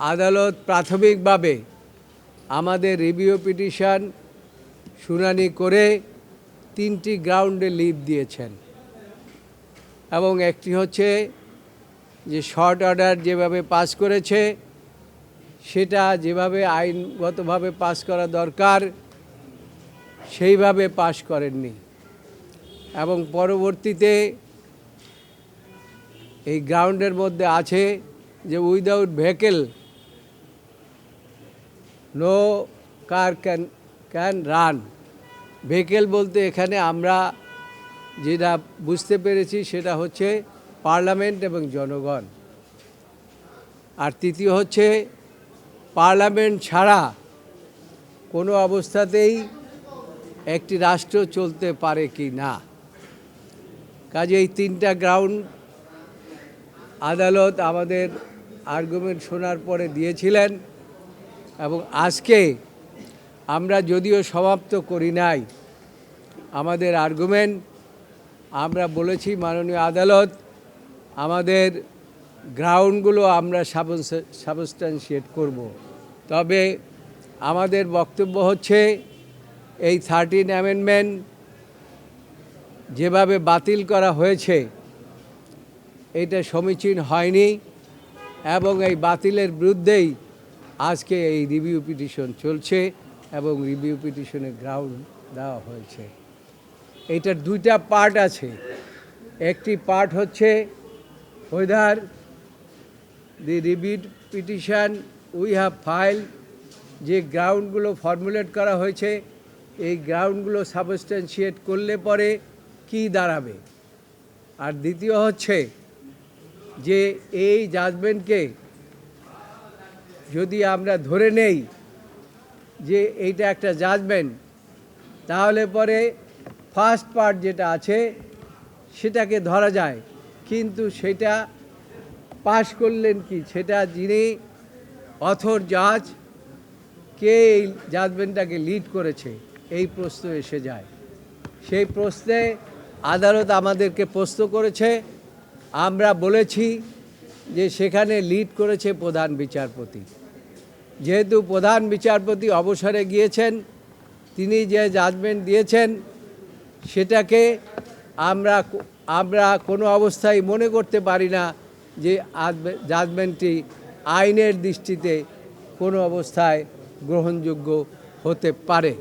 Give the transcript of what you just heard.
আদালত প্রাথমিকভাবে আমাদের রিভিউ পিটিশন শুনানি করে তিনটি গ্রাউন্ডে লিভ দিয়েছেন। এবং একটি হচ্ছে যে শর্ট অর্ডার যেভাবে পাস করেছে, সেটা যেভাবে আইনগতভাবে পাস করা দরকার, সেইভাবে পাস করেননি। এবং পরবর্তীতে এই গ্রাউন্ডের মধ্যে আছে যে without vehicle no car can can run. Vehicle বলতে এখানে আমরা যেটা বুঝতে পেরেছি সেটা হচ্ছে পার্লামেন্ট এবং জনগণ। আর তৃতীয় হচ্ছে পার্লামেন্ট ছাড়া কোনো অবস্থাতেই একটি রাষ্ট্র চলতে পারে কি না। কাজে এই তিনটা গ্রাউন্ড আদালত আমাদের আর্গুমেন্ট শোনার পরে দিয়েছিলেন। এবং আজকে আমরা যদিও সমাপ্ত করি নাই, আমাদের আর্গুমেন্ট আমরা বলেছি মাননীয় আদালত, আমাদের গ্রাউন্ডগুলো আমরা সাবস্টান্সিয়েট করব। তবে আমাদের বক্তব্য হচ্ছে এই থার্টিন অ্যামেন্ডমেন্ট যেভাবে বাতিল করা হয়েছে, এটা সমীচীন হয়নি এবং এই বাতিলের বিরুদ্ধেই আজকে এই রিভিউ পিটিশন চলছে এবং রিভিউ পিটিশনে গ্রাউন্ড দেওয়া হয়েছে। এইটার দুইটা পার্ট আছে। একটি পার্ট হচ্ছে whether the review petition we have file যে গ্রাউন্ডগুলো ফর্মুলেট করা হয়েছে, এই গ্রাউন্ডগুলো সাবস্টেন্সিয়েট করলে পরে কি দাঁড়াবে? আর দ্বিতীয় হচ্ছে যে এই জাজমেন্টকে যদি আমরা ধরে নেই যে এইটা একটা জাজমেন্ট তাহলে পরে ফার্স্ট পার্ট যেটা আছে, সেটাকে ধরা যায়। কিন্তু সেটা পাশ করলেন কি? সেটা যিনি অথর জাজ কে এই জাজমেন্টটাকে লিড করেছে, এই প্রশ্ন এসে যায়। সেই প্রশ্নে আদালত আমাদেরকে প্রশ্ন করেছে, আমরা বলেছি যে সেখানে লিড করেছে প্রধান বিচারপতি। যেহেতু প্রধান বিচারপতি অবসরে গিয়েছেন, তিনি যে জাজমেন্ট দিয়েছেন, সেটাকে আমরা আমরা কোনো অবস্থায় মনে করতে পারি না যে জাজমেন্টটি আইনের দৃষ্টিতে কোনো অবস্থায় গ্রহণযোগ্য হতে পারে।